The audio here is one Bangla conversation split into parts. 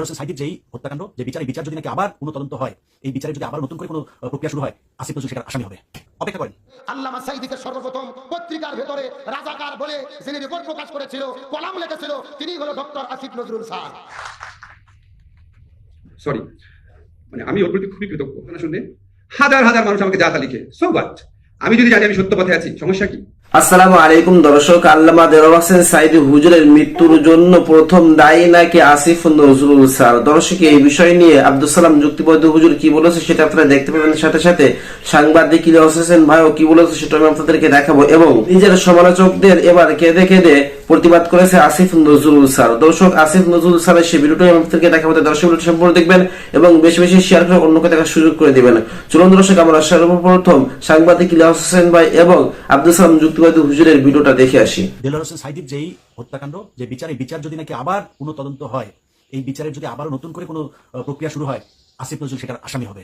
হোসেন সাইদির যেই হত্যাকাণ্ড যে বিচারে বিচার যদি নাকি আবার কোনো তদন্ত হয় এই বিচারে যদি আবার নতুন করে কোনো প্রক্রিয়া শুরু হয় আসিফ নজরুল সেটার আসামি হবে। অপেক্ষা করেন। আল্লামা সাইদিকে সর্বপ্রথম পত্রিকার ভেতরে রাজাকার বলে যিনি রিপোর্ট প্রকাশ করেছিল কলাম লিখেছিল তিনি হলো doctor Asif Nazrul sir. Sorry মানে আমি ওর প্রতি খুবই কৃতজ্ঞ। শুনলে হাজার হাজার মানুষ আমাকে যাতা লিখে। সো বাট আমি যদি জানি আমি সত্য পথে আছি সমস্যা কি? আসসালামু আলাইকুম দর্শক, আল্লামা দেওয়ার হোসেন সাইদি হুজুরের মৃত্যুর জন্য প্রথম দায়ী নাকি আসিফ নজরুল স্যার? দর্শক, এই বিষয় নিয়ে আব্দুল সালাম যুক্তিবদ্ধ হুজুর কি বলেছে সেটা আপনারা দেখতে পাবেন। সাথে সাথে সাংবাদিক ইলিয়াস হোসেন ভাইও কি বলেছে সেটা আমি আপনাদেরকে দেখাবো এবং নিজের সমালোচকদের এবার কেঁদে কেঁদে প্রতিবাদ করেছে আসিফ নজরুল স্যার। দর্শক, আসিফ নজরুল স্যারের সেই ভিডিওটি আমি আপনাদেরকে দেখাবো তাই দর্শক, ভিডিওটি দেখবেন এবং বেশি বেশি শেয়ার করে অন্যকে দেখার সুযোগ করে দিবেন। চলুন দর্শক, আমরা সর্বপ্রথম সাংবাদিক ইলিয়াস হোসেন ভাই এবং আব্দুল সালাম যুক্তিবাদী হুজুরের ভিডিওটা দেখে আসি। দেলোয়ার হোসেন সাইদির যেই হত্যাকাণ্ড, যে বিচারে বিচার যদি নাকি আবার কোনো তদন্ত হয়, এই বিচারের যদি আবার নতুন করে কোনো প্রক্রিয়া শুরু হয়, আসিফ নজরুল সেটার আসামি হবে।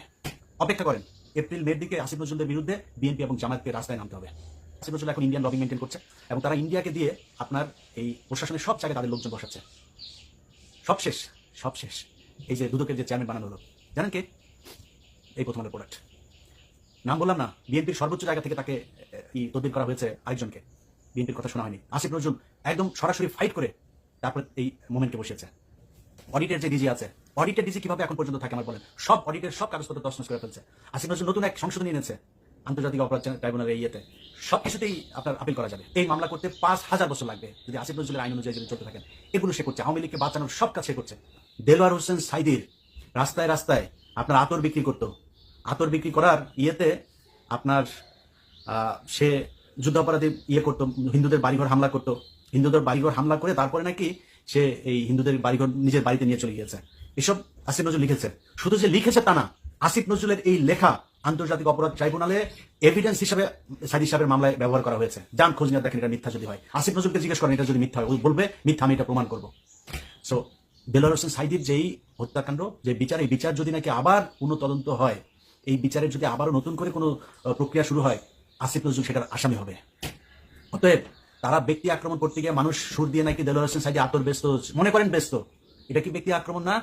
অপেক্ষা করেন, এপ্রিল মের দিকে আসিফ নজরুলের বিরুদ্ধে বিএনপি এবং জামাতকে রাস্তায় নামতে হবে। নজরুল এখন ইন্ডিয়ান লবিং মেনটেন করছে এবং তারা ইন্ডিয়াকে দিয়ে আপনার এই প্রশাসনের সব জায়গায় তাদের লোকজন বসাচ্ছে। সব শেষ সব শেষ। এই যে দুদকের যে চেয়ারম্যান বানানো হলো। জানেন কে? এই প্রথম আলো প্রোডাক্ট নাম বললাম না, বিএনপির সর্বোচ্চ জায়গা থেকে তাকে ই তদবির করা হয়েছে আরেকজনকে। বিএনপির কথা শোনা হয়নি। আসিফ নজরুল একদম সরাসরি ফাইট করে তারপর এই মোমেন্টকে বসিয়েছে। অডিটের যে ডিজি আছে অডিটের ডিজি কীভাবে এখন পর্যন্ত থাকে আমার বলেন। সব অডিটের সব কাগজপত্র তছনছ করে ফেলছে। আসিফ নজরুল নতুন এক সংশোধনী এনেছে। আন্তর্জাতিক অপরাধ ট্রাইব্যুনালের ইয়েতে সব কিছুতেই আপনার আপিল করা যাবে। এই মামলা করতে পাঁচ হাজার বছর লাগবে যদি আসিফ নজরুলের আইন অনুযায়ী যদি চলতে থাকেন। এগুলো সে করছে। আওয়ামী লীগকে বাঁচানোর সব কাজ সে করছে। দেলোয়ার হোসেন সাইদির রাস্তায় রাস্তায় আপনার আতর বিক্রি করতো। আতর বিক্রি করার ইয়েতে আপনার সে যুদ্ধাপরাধী ইয়ে করতো, হিন্দুদের বাড়িঘর হামলা করতো। হিন্দুদের বাড়িঘর হামলা করে তারপরে নাকি সে এই হিন্দুদের বাড়িঘর নিজের বাড়িতে নিয়ে চলে গিয়েছে। এসব আসিফ নজরুল লিখেছে। শুধু যে লিখেছে তা না, আসিফ নজরুলের এই লেখা আন্তর্জাতিক অপরাধ ট্রাইব্যুনালে এভিডেন্স হিসাবে সাইদি সাহেবের মামলায় ব্যবহার করা হয়েছে। যান খোঁজ নিয়ে দেখেন এটা মিথ্যা যদি হয়। আসিফ নজরুলকে জিজ্ঞেস করেন, এটা যদি মিথ্যা হয় বলবে, মিথ্যা আমি এটা প্রমাণ করব। সো দেলোয়ার হোসেন সাইদির যেই হত্যাকাণ্ড, যে বিচার, এই বিচার যদি নাকি আবার কোনো তদন্ত হয়, এই বিচারের যদি আবারও নতুন করে কোনো প্রক্রিয়া শুরু হয়, আসিফ নজরুল সেটার আসামি হবে। অতএব, তারা ব্যক্তি আক্রমণ করতে গিয়ে মানুষ সুর দিয়ে নাকি দেলোয়ার হোসেন সাইদি আতর ব্যস্ত, মনে করেন ব্যস্ত। এটা কি ব্যক্তি আক্রমণ না?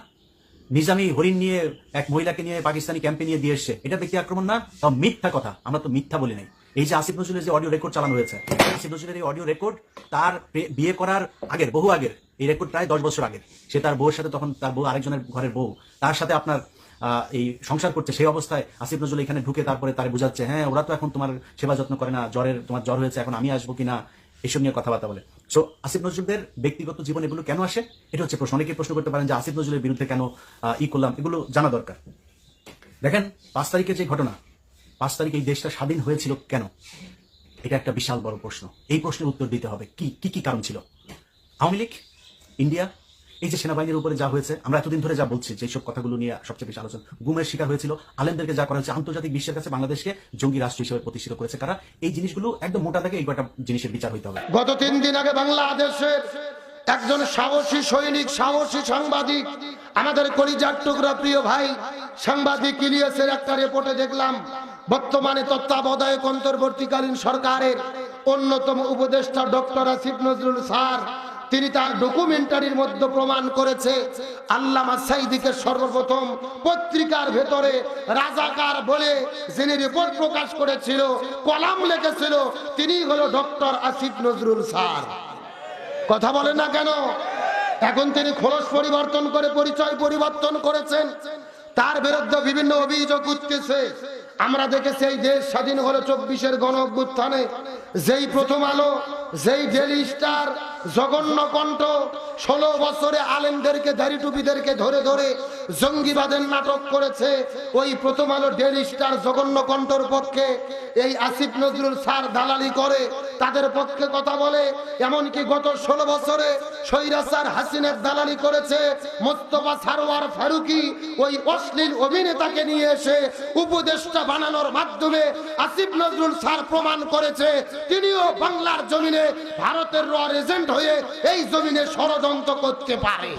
নিজামি হরিণ নিয়ে এক মহিলাকে নিয়ে পাকিস্তানি ক্যাম্পে নিয়ে দিয়ে এসছে। এটা ব্যক্তি আক্রমণ না, তাও মিথ্যা কথা। আমরা তো মিথ্যা বলি নাই। এই যে আসিফ নজরুলের যে অডিও রেকর্ড চালানো হয়েছে, আসিফ নজরুলের এই অডিও রেকর্ড তার বিয়ে করার আগের, বহু আগের, এই রেকর্ড প্রায় দশ বছর আগের। সে তার বউয়ের সাথে তখন তার বউ আরেকজনের ঘরের বউ। তার সাথে আপনার এই সংসার করছে। সেই অবস্থায় আসিফ নজরুল এখানে ঢুকে তারপরে তার বুঝাচ্ছে হ্যাঁ ওরা তো এখন তোমার সেবা যত্ন করে না, জ্বরের তোমার জ্বর হয়েছে, এখন আমি আসব কিনা? এসব নিয়ে কথাবার্তা বলে। সো আসিফ নজরুলদের ব্যক্তিগত জীবন এগুলো কেন আসে? এটা হচ্ছে প্রশ্ন। অনেকে প্রশ্ন করতে পারেন যে আসিফ নজরুলের বিরুদ্ধে কেন ই করলাম। এগুলো জানা দরকার। দেখেন, পাঁচ তারিখের যে ঘটনা, পাঁচ তারিখ এই দেশটা স্বাধীন হয়েছিল কেন? এটা একটা বিশাল বড় প্রশ্ন। এই প্রশ্নের উত্তর দিতে হবে। কি কি কি কারণ ছিল? আওয়ামী লীগ, ইন্ডিয়া এই যে সেনাবাহিনীর উপরে যা হয়েছে, আমরা এতদিন ধরে যা বলছি যে সব কথাগুলো নিয়ে সবচেয়ে বেশি আলোচনা, গুমের শিকার হয়েছিল, আলেমদেরকে যা করা হয়েছে, আন্তর্জাতিক বিশ্বের কাছে বাংলাদেশকে জঙ্গি রাষ্ট্র হিসেবে প্রতিষ্ঠিত করেছে কারা, এই জিনিসগুলো একদম মোটা থেকে এই কটা জিনিসের বিচার হইতে হবে। গত তিন দিন আগে বাংলাদেশের একজন সাহসী সৈনিক, সাহসী সাংবাদিক, আমাদের কলিজার টুকরা প্রিয় ভাই, সাংবাদিক ইলিয়াসের একটা রিপোর্টে দেখলাম, বর্তমানে তত্ত্বাবধায়ক অন্তর্বর্তীকালীন সরকারের অন্যতম উপদেষ্টা ডক্টর আসিফ নজরুল স্যার তিনি তার ডকুমেন্টারির মধ্যে প্রমাণ করেছে। আল্লামা সাইদিকে সর্বপ্রথম পত্রিকার ভেতরে রাজাকার বলে যিনি রিপোর্ট প্রকাশ করেছিল, কলাম লিখেছিল তিনি হলো ডক্টর আসিফ নজরুল স্যার। কথা বলেন না কেন? এখন তিনি খোলস পরিবর্তন করে পরিচয় পরিবর্তন করেছেন। তার বিরুদ্ধে বিভিন্ন অভিযোগ উঠতেছে। আমরা দেখেছি এই দেশ স্বাধীন হলো চব্বিশের গণ যেই প্রথম আলো, যেই ডেলি স্টার জঘন্য কণ্ঠ ষোলো বছরে আলেমদেরকে দাড়ি টুপিদেরকে ধরে ধরে জঙ্গিবাদের নাটক করেছে। ওই প্রথম আলো ডেলি স্টার জঘন্য কণ্ঠর পক্ষে এই আসিফ নজরুল স্যার দালালি করে। তাদের পক্ষে কথা বলে। এমনকি গত ষোলো বছরে সৈরাসার হাসিনের দালালি করেছে। মোস্তফা সারোয়ার ফারুকি ওই অশ্লীল অভিনেতাকে নিয়ে এসে উপদেষ্টা বানানোর মাধ্যমে আসিফ নজরুল স্যার প্রমাণ করেছে। তিনিও বাংলার জমিনে ভারতের র এজেন্ট হয়ে এই জমিনে ষড়যন্ত্র করতে পারে।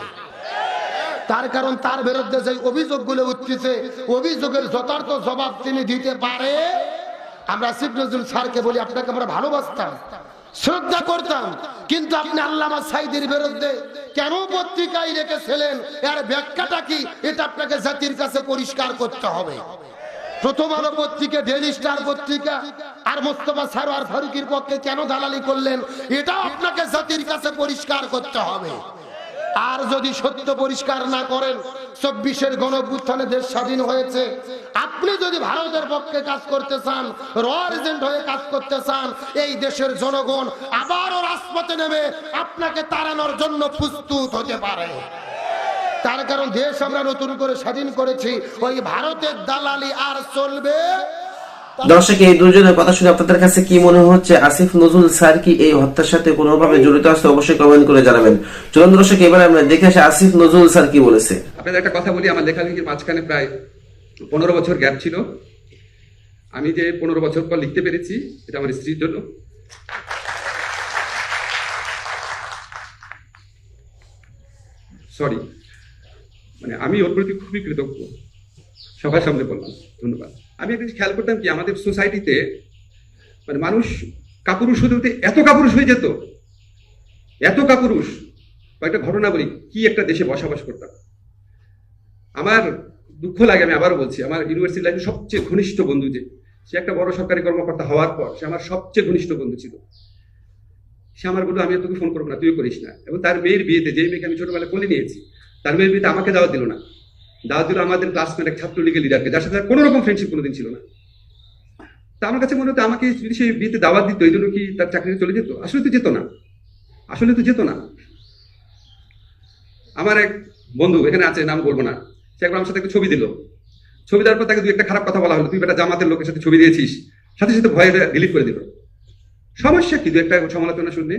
তার কারণ তার বিরুদ্ধে যে অভিযোগগুলো উঠতেছে, অভিযোগের যথার্থ জবাব তিনি দিতে পারে। আমরা আসিফ নজরুল স্যারকে বলি, আপনাকে আমরা ভালোবাসতাম, শ্রদ্ধা করতাম, কিন্তু আপনি আল্লামা সাইদের বিরুদ্ধে কেন পত্রিকায় রেখেছিলেন? এর ব্যাখ্যাটা কি? এটা আপনাকে জাতির কাছে পরিষ্কার করতে হবে। প্রথম আলো পত্রিকা ডেলি স্টার পত্রিকা, আর মোস্তফা সারোয়ার ফারুকির পক্ষে কেন দালালি করলেন? এটা আপনাকে জাতির কাছে পরিষ্কার করতে হবে। আর যদি সত্য পরিষ্কার না করেন, চব্বিশের গণ অভ্যুত্থানে দেশ স্বাধীন হয়েছে। আপনি যদি ভারতের পক্ষে কাজ করতে চান, র এজেন্ট হয়ে কাজ করতে চান, এই দেশের জনগণ আবারও রাজপথে নেমে আপনাকে তাড়ানোর জন্য প্রস্তুত হতে পারে। তার কারণ দেশ আমরা নতুন করে স্বাধীন করেছি, ওই ভারতের দালালি আর চলবে দর্শক, এই দুজনের কথা শুনে আপনাদের কাছে কি মনে হচ্ছে? আসিফ, নজরুল স্যার কি এই হত্যার সাথে কোনোভাবে জড়িত আছে? অবশ্যই কমেন্ট করে জানাবেন। চলুন দর্শক, এবার আমরা দেখে আসি আসিফ, নজরুল স্যার কি বলেছে। আপনাদের একটা কথা বলি, আমার লেখালেখির মাঝখানে প্রায় পনেরো বছর গ্যাপ ছিল। আমি যে পনেরো বছর পর লিখতে পেরেছি, এটা আমার স্ত্রীর জন্য। সরি মানে আমি ওর প্রতি খুবই কৃতজ্ঞ। সবার সামনে বললাম। ধন্যবাদ। আমি একটা খেয়াল করতাম কি, আমাদের সোসাইটিতে মানে মানুষ কাপুরুষ হতে হতে এত কাপুরুষ হয়ে যেত, এত কাপুরুষ। কয়েকটা ঘটনা বলি, কি একটা দেশে বসবাস করতাম। আমার দুঃখ লাগে, আমি আবারও বলছি, আমার ইউনিভার্সিটি লাইফে সবচেয়ে ঘনিষ্ঠ বন্ধু যে, সে একটা বড় সরকারি কর্মকর্তা হওয়ার পর সে আমার সবচেয়ে ঘনিষ্ঠ বন্ধু ছিল। সে আমার বলল, আমি তোকে ফোন করব না, তুইও করিস না। এবং তার মেয়ের বিয়েতে, যেই মেয়েকে আমি ছোটবেলায় কোলে নিয়েছি, তার মেয়ের বিয়েতে আমাকে দাওয়াত দিল না। দাওয়াত দিল আমাদের ক্লাসমেট এক ছাত্র ছাত্রলীগের লিডারকে যার সাথে কোনো রকম ফ্রেন্ডশিপ কোনোদিন ছিল না। তা আমার কাছে মনে হতো আমাকে যদি সেই বিয়েতে দাওয়াত দিত, এই জন্য কি তার চাকরিতে চলে যেত? আসলে তো যেত না। আসলে তো যেত না। আমার এক বন্ধু, এখানে আছে, নাম বলব না, সে একবার আমার সাথে ছবি দিল। ছবি দেওয়ার পর তাকে দুই একটা খারাপ কথা বলা হলো, তুই বেটা জামাতের লোকের সাথে ছবি দিয়েছিস। সাথে সাথে ভয়ে ডিলিট করে দিল। সমস্যা কি? দু একটা সমালোচনা শুনলে,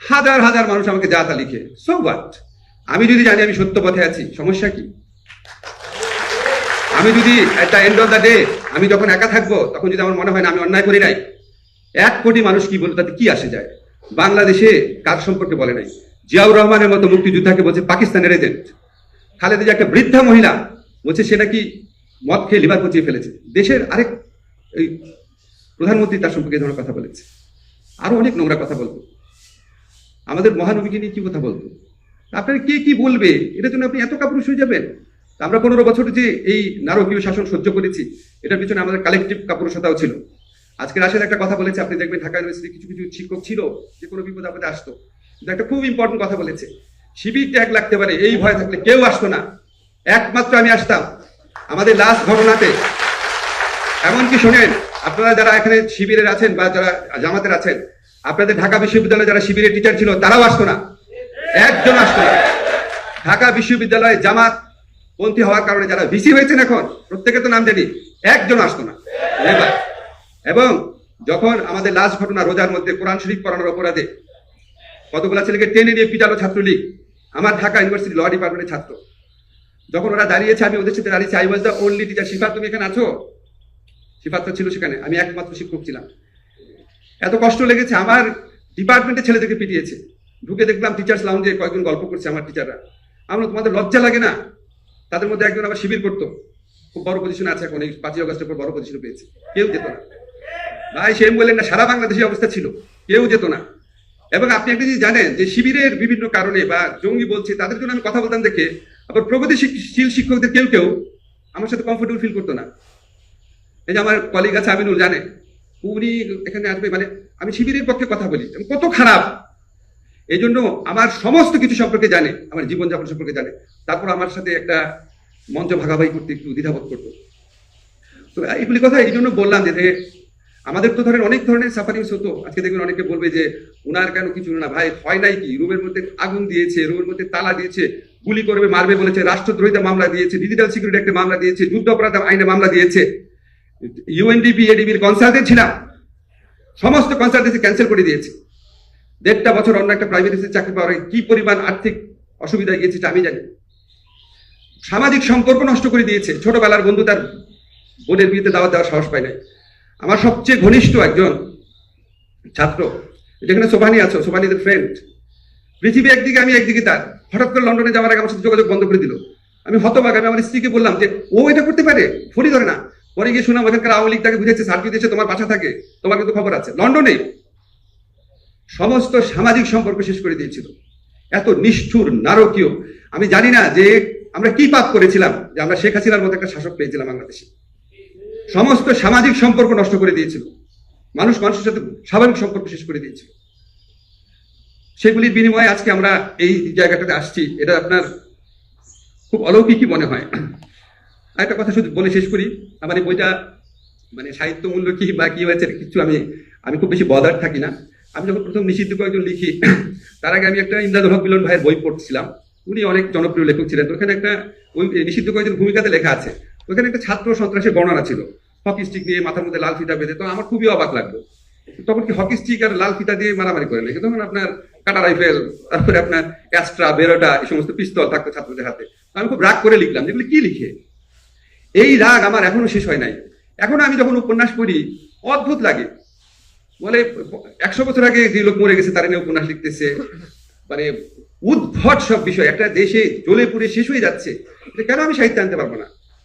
হাজার হাজার মানুষ আমাকে যা তা লিখে। সো হোয়াট আমি যদি জানি আমি সত্য পথে আছি, সমস্যা কি? আমি যদি একটা এন্ড অফ দ্য ডে আমি যখন একা থাকব, তখন যদি আমার মনে হয় না আমি অন্যায় করি নাই, এক কোটি মানুষ কি বলতো তাতে কি আসে যায়? বাংলাদেশে কাজ সম্পর্কে বলে নাই? জিয়াউর রহমানের মতো মুক্তিযোদ্ধাকে বলছে পাকিস্তানের এজেন্ট খালেদা একটা বৃদ্ধা মহিলা বলছে সে নাকি মদ খেয়ে লিভার পচিয়ে ফেলেছে। দেশের আরেক এই প্রধানমন্ত্রী তার সম্পর্কে ধরনের কথা বলেছে। আরও অনেক নোংরা কথা বলতো আমাদের মহানবীকে নিয়ে কি কথা বলতো আপনার কে কি বলবে? এটার জন্য আপনি এত কাপুরুষ হয়ে যাবেন। আমরা পনেরো বছর যে এই নারকীয় শাসন সহ্য করেছি, এটার পিছনে আমাদের কালেকটিভ কাপুরুষতাও ছিল। আজকে রাশেদ একটা কথা বলেছে, আপনি দেখবেন ঢাকা ইউনিভার্সিটি কিছু কিছু শিক্ষক ছিল যে কোনো বিপদ আপদে আসতো। কিন্তু একটা খুব ইম্পর্টেন্ট কথা বলেছে, শিবির ট্যাগ লাগতে পারে, এই ভয় থাকলে কেউ আসতো না। একমাত্র আমি আসতাম আমাদের লাস্ট ঘটনাতে। এমনকি শোনেন, আপনারা যারা এখানে শিবিরের আছেন বা যারা জামাতের আছেন, আপনাদের ঢাকা বিশ্ববিদ্যালয়ে যারা শিবিরের টিচার ছিল, তারাও আসতো না। একজন আসতো না। ঢাকা বিশ্ববিদ্যালয়ে জামাত পন্থী হওয়ার কারণে যারা ভিসি হয়েছেন এখন প্রত্যেকে তো নাম জানি, একজন আসতো না। এবং যখন আমাদের লাস্ট ঘটনা রোজার মধ্যে কোরআন শরীফ পড়ানোর অপরাধে কতগুলা ছেলেকে টেনে নিয়ে পিটালো ছাত্রলীগ, আমার ঢাকা ইউনিভার্সিটি ল ডিপার্টমেন্টের ছাত্র। যখন ওরা দাঁড়িয়েছে, আমি ওদের সাথে দাঁড়িয়েছি I was the only teacher Shifa তুমি এখানে আছো? শিফাত তো ছিল সেখানে, আমি একমাত্র শিক্ষক ছিলাম। এত কষ্ট লেগেছে, আমার ডিপার্টমেন্টের ছেলেদেরকে পিটিয়েছে। ঢুকে দেখলাম টিচার্স লাউঞ্জে কয়েকজন গল্প করছে আমার টিচাররা আমরা তোমাদের লজ্জা লাগে না? তাদের মধ্যে একজন আবার শিবির করতো। খুব বড় পজিশন আছে এখন, এই পাঁচই অগস্টের পর বড় পজিশন পেয়েছে। কেউ যেত না। ভাই সেম বললেন না, সারা বাংলাদেশের অবস্থা ছিল। কেউ যেত না। এবং আপনি একটা জিনিস জানেন যে শিবিরের বিভিন্ন কারণে বা জঙ্গি বলছে, তাদের জন্য আমি কথা বলতাম দেখে, আবার প্রগতিশীল শিক্ষকদের কেউ কেউ আমার সাথে কমফোর্টেবল ফিল করতো না। এই যে আমার কলিগ আছে আমিনুল জানে উনি এখানে আসবে মানে আমি শিবিরের পক্ষে কথা বলি। কত খারাপ। এই জন্য আমার সমস্ত কিছু সম্পর্কে জানে, আমার জীবনযাপন সম্পর্কে জানে। তারপর আমার সাথে একটা মঞ্চ ভাগাভাগি করতে একটু দ্বিধাবোধ করতো। তো এইগুলি কথা এই জন্য বললাম যে আমাদের তো ধরেন অনেক ধরনের সাফারিংস হতো আজকে দেখবেন অনেকে বলবে যে, উনার কেন কিছু না ভাই, হয় নাই কি? রুমের মধ্যে আগুন দিয়েছে, রুমের মধ্যে তালা দিয়েছে, গুলি করবে, মারবে বলেছে রাষ্ট্রদ্রোহিতা মামলা দিয়েছে, ডিজিটাল সিকিউরিটি একটা মামলা দিয়েছে, যুদ্ধ অপরাধ আইনে মামলা দিয়েছে। ইউএনডিপি এডিবির কনসালটেন্ট ছিলাম। সমস্ত কনসালটেন্সি ক্যান্সেল করে দিয়েছে। দেড়টা বছর অন্য একটা প্রাইভেট চাকরি পাওয়ার কি পরিমাণ আর্থিক অসুবিধায় গিয়েছে আমি জানি। সামাজিক সম্পর্ক নষ্ট করে দিয়েছে। ছোটবেলার বন্ধু তার বোনের বিয়েতে দাওয়াত দেওয়ার সাহস পায় নাই। আমার সবচেয়ে ঘনিষ্ঠ একজন ছাত্র, যেখানে সোভানি আছে, সোভানিদের ফ্রেন্ড পৃথিবী একদিকে, আমি একদিকে তার। হঠাৎ করে লন্ডনে যাওয়ার আগে আমার সাথে যোগাযোগ বন্ধ করে দিল। আমি হতবাক আমি আমার স্ত্রীকে বললাম যে, ও এটা করতে পারে? ফোনই ধরে না। পরে গিয়ে শুনলাম ওখানকার আওয়ামী লীগ তাকে বুঝেছে সার্কিট দেশে তোমার বাসা থাকে, তোমার কিন্তু খবর আছে। লন্ডনে সমস্ত সামাজিক সম্পর্ক শেষ করে দিয়েছিল। এত নিষ্ঠুর, নারকীয়। আমি জানি না যে আমরা কি পাপ করেছিলাম, যে আমরা শেখ হাসিনার মতো একটা শাসক পেয়েছিলাম বাংলাদেশে। সমস্ত সামাজিক সম্পর্ক নষ্ট করে দিয়েছিল। মানুষ মানুষের সাথে স্বাভাবিক সম্পর্ক শেষ করে দিয়েছিল। সেগুলির বিনিময়ে আজকে আমরা এই জায়গাটাতে আসছি। এটা আপনার খুব অলৌকিকই মনে হয়। একটা কথা শুধু বলে শেষ করি। আমার এই বইটা মানে সাহিত্য মূল্য কি বা কি হয়েছে কিছু আমি আমি খুব বেশি বদার থাকি না। আমি যখন প্রথম নিষিদ্ধ কয়েকজন লিখি, তার আগে আমি একটা হক মিলন ভাইয়ের বই পড়ছিলাম। উনি অনেক জনপ্রিয় লেখক ছিলেন। ওখানে একটা ওই নিষিদ্ধ কয়েকজন ভূমিকাতে লেখা আছে। ওখানে একটা ছাত্র সন্ত্রাসের বর্ণনা ছিল। হকি স্টিক নিয়ে মাথার মধ্যে লাল ফিতা বেঁধে। তো আমার খুবই অবাক লাগল। তখন কি হকি স্টিক আর লাল ফিতা দিয়ে মারামারি করে নাকি? তখন আপনার কাটা রাইফেল, তারপরে আপনার অ্যাস্ট্রা বেরোটা, এই সমস্ত পিস্তল থাকতো ছাত্রদের হাতে। আমি খুব রাগ করে লিখলাম যেগুলো কি লিখে? এই রাগ আমার এখনও শেষ হয় নাই। এখনও আমি যখন উপন্যাস পড়ি, অদ্ভুত লাগে। বলে, একশো বছর আগে যে লোক মরে গেছে, তারা নিয়ে উপন্যাস লিখতেছে। মানে উদ্ভট সব বিষয়। একটা দেশে জ্বলে পুড়ে শেষ হয়ে যাচ্ছে। কেন আমি সাহিত্য আনতে পারব না?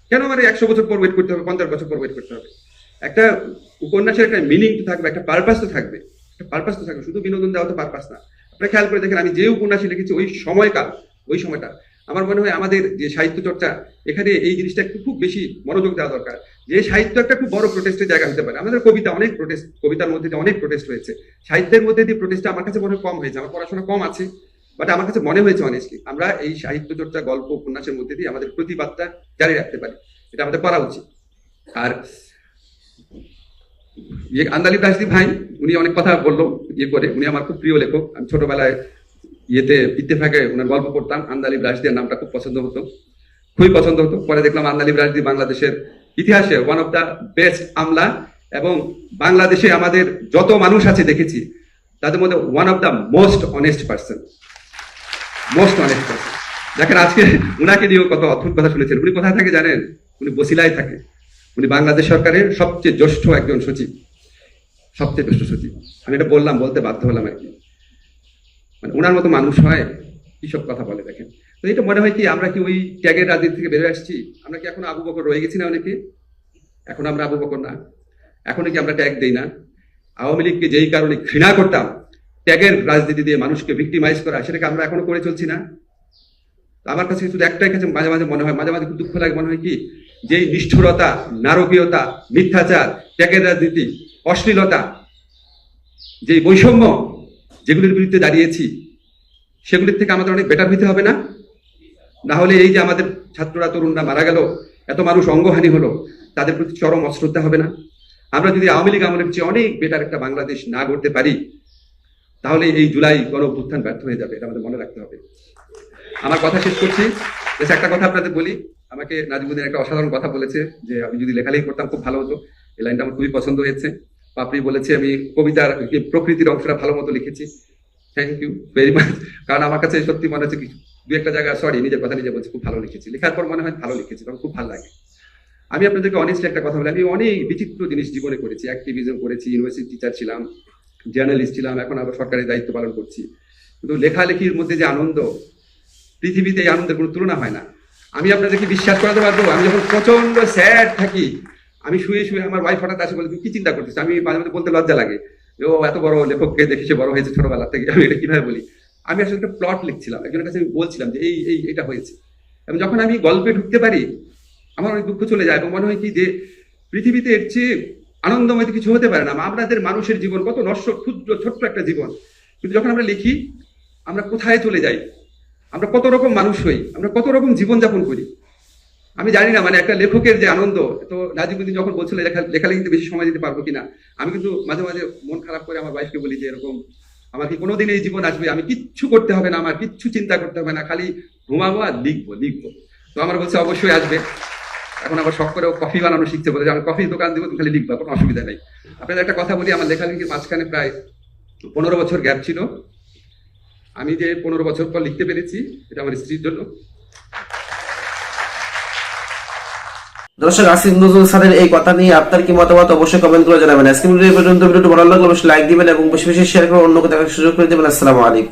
কেন আমার একশো বছর পর ওয়েট করতে হবে, পঞ্চাশ বছর পর ওয়েট করতে হবে? একটা উপন্যাসের একটা মিনিং তো থাকবে, একটা পারপাস তো থাকবে। একটা পারপাস তো থাকবে। শুধু বিনোদন দেওয়া তো পারপাস না। আপনারা খেয়াল করে দেখেন, আমি যে উপন্যাসে লিখেছি, ওই সময়কাল, ওই সময়টা। আমার মনে হয় আমাদের যে সাহিত্য চর্চা, এখানে এই জিনিসটা একটু খুব বেশি মনোযোগ দেওয়া দরকার। যে সাহিত্য একটা খুব বড় প্রোটেস্টের জায়গা হতে পারে। আমাদের কবিতা অনেক প্রোটেস্ট কবিতার মধ্যে দিয়ে অনেক প্রোটেস্ট হয়েছে সাহিত্যের মধ্যে দিয়ে প্রোটেস্টটা আমার কাছে মনে কম হয়েছে। আমার পড়াশোনা কম আছে বাট আমার কাছে মনে হয়েছে অনেস্টলি আমরা এই সাহিত্য চর্চা, গল্প, উপন্যাসের মধ্যে দিয়ে আমাদের প্রতিবাদটা জারি রাখতে পারি। এটা আমাদের করা উচিত। আর ইয়ে আন্দালি দাসদি ভাই, উনি অনেক কথা বলল ইয়ে করে। উনি আমার খুব প্রিয় লেখক। আমি ছোটবেলায় ইয়েতে ইত্তেফাকে ওনার গল্প পড়তাম। আন্দালি ব্রাসদিয়ার নামটা খুব পছন্দ হতো। খুবই পছন্দ হতো। পরে দেখলাম আন্দালি ব্রাসদি বাংলাদেশের ইতিহাসে ওয়ান অফ দ্য বেস্ট আমলা এবং বাংলাদেশে আমাদের যত মানুষ আছে দেখেছি, তাদের মধ্যে one of the most honest person most honest person দেখেন আজকে উনাকে নিয়েও কত অদ্ভুত কথা শুনেছেন। উনি কোথায় থাকে জানেন? উনি বসিলায় থাকে। উনি বাংলাদেশ সরকারের সবচেয়ে জ্যেষ্ঠ একজন সচিব। সবচেয়ে জ্যেষ্ঠ সচিব। আমি এটা বললাম, বলতে বাধ্য হলাম আর কি। মানে ওনার মতো মানুষ হয়, কি সব কথা বলে দেখেন। তো এটা মনে হয় কি, আমরা কি ওই ত্যাগের রাজনীতি থেকে বেরোয় আসছি? আমরা কি এখন আবু বকর রয়ে গেছি না অনেকে? এখন আমরা আবু বকর না। এখনও কি আমরা ট্যাগ দেই না? আওয়ামী লীগকে যেই কারণে ঘৃণা করতাম, ত্যাগের রাজনীতি দিয়ে মানুষকে ভিক্টিমাইজ করা, সেটাকে আমরা এখনও করে চলছি না। আমার কাছে শুধু একটাই কাছে মাঝে মাঝে মনে হয়, মাঝে মাঝে দুঃখ লাগে মনে হয় কি যে নিষ্ঠুরতা, নারকীয়তা, মিথ্যাচার, ত্যাগের রাজনীতি, অশ্লীলতা যে বৈষম্য, যেগুলির বিরুদ্ধে দাঁড়িয়েছি, সেগুলির থেকে আমাদের অনেক বেটার হইতে হবে না? না হলে এই যে আমাদের ছাত্ররা, তরুণরা মারা গেল, এত মানুষ অঙ্গহানি হলো, তাদের প্রতি চরম অশ্রদ্ধা হবে না? আমরা যদি আওয়ামী লীগ আমলের চেয়ে অনেক বেটার একটা বাংলাদেশ না করতে পারি, তাহলে এই জুলাই গণ অভ্যুত্থান ব্যর্থ হয়ে যাবে, এটা আমাদের মনে রাখতে হবে। আমার কথা শেষ করছি। বেশ একটা কথা আপনাদের বলি। আমাকে নাজিমুদ্দিন একটা অসাধারণ কথা বলেছে, যে আমি যদি লেখালেখি করতাম খুব ভালো হতো। এই লাইনটা আমার খুবই পছন্দ হয়েছে। পাপড়ি বলেছে, আমি কবিতার প্রকৃতির অংশটা ভালো মতো লিখেছি। থ্যাংক ইউ ভেরি মাচ কারণ আমার কাছে সত্যি মনে হচ্ছে কিছু দু একটা জায়গা সরি নিজের কথা নিজে বলছি, খুব ভালো লিখেছি। লেখার পর মনে হয় ভালো লিখেছি, তখন খুব ভালো লাগে। আমি আপনাদেরকে অনেস্টলি একটা কথা বলি, আমি অনেক বিচিত্র জিনিস জীবনে করেছি। অ্যাক্টিভিজম করেছি ইউনিভার্সিটি টিচার ছিলাম জার্নালিস্ট ছিলাম, এখন আবার সরকারি দায়িত্ব পালন করছি। কিন্তু লেখালেখির মধ্যে যে আনন্দ, পৃথিবীতে এই আনন্দের কোনো তুলনা হয় না। আমি আপনাদেরকে বিশ্বাস করাতে পারব আমি যখন প্রচণ্ড স্যাড থাকি, আমি শুয়ে শুয়ে আমার ওয়াইফ হঠাৎ আসে বলে তুমি কি চিন্তা করতেছো আমি মাঝে মাঝে বলতে লজ্জা লাগে, ও, এত বড় লেখককে দেখেছে বড় হয়েছে ছোটবেলা থেকে। আমি এটা কীভাবে বলি? আমি আসলে একটা প্লট লিখছিলাম, একজনের কাছে আমি বলছিলাম যে এই এই, এটা হয়েছে। এবং যখন আমি গল্পে ঢুকতে পারি, আমার অনেক দুঃখ চলে যায় এবং মনে হয় কি যে পৃথিবীতে এর চেয়ে আনন্দময় তো কিছু হতে পারে না। আপনাদের মানুষের জীবন কত নশ্বর, ক্ষুদ্র, ছোট্ট একটা জীবন। কিন্তু যখন আমরা লিখি, আমরা কোথায় চলে যাই? আমরা কত রকম মানুষ হই? আমরা কত রকম জীবনযাপন করি? আমি জানি না মানে একটা লেখকের যে আনন্দ, তো নাজিবুদ্দিন যখন বলছিল, লেখা, লেখালেখিতে বেশি সময় দিতে পারব কিনা? আমি কিন্তু মাঝে মাঝে মন খারাপ করে আমার ওয়াইফকে বলি যে এরকম আমার কি কোনোদিন এই জীবন আসবে, আমি কিচ্ছু করতে হবে না, আমার কিচ্ছু চিন্তা করতে হবে না, খালি ঘুমাবো আর লিখব লিখব। তো আমার বলছে, অবশ্যই আসবে। এখন আবার শখ করে কফি বানানো শিখছে বলে আমি কফি দোকান দিব খালি লিখবা, কোনো অসুবিধা নেই। আপনাদের একটা কথা বলি, আমার লেখালেখির মাঝখানে প্রায় পনেরো বছর গ্যাপ ছিল। আমি যে পনেরো বছর পর লিখতে পেরেছি, এটা আমার স্ত্রীর জন্য। দর্শক আসিফ নজরুল স্যারের এই কথা নিয়ে আপনার কি মতামত? অবশ্যই কমেন্ট করে জানাবেন। আজকে ভিডিও পর্যন্ত। ভিডিওটি ভালো লাগলে অবশ্যই লাইক দিবেন এবং বেশি বেশি শেয়ার করে অন্যকে দেখার সুযোগ করে দেবেন। আসসালামু আলাইকুম।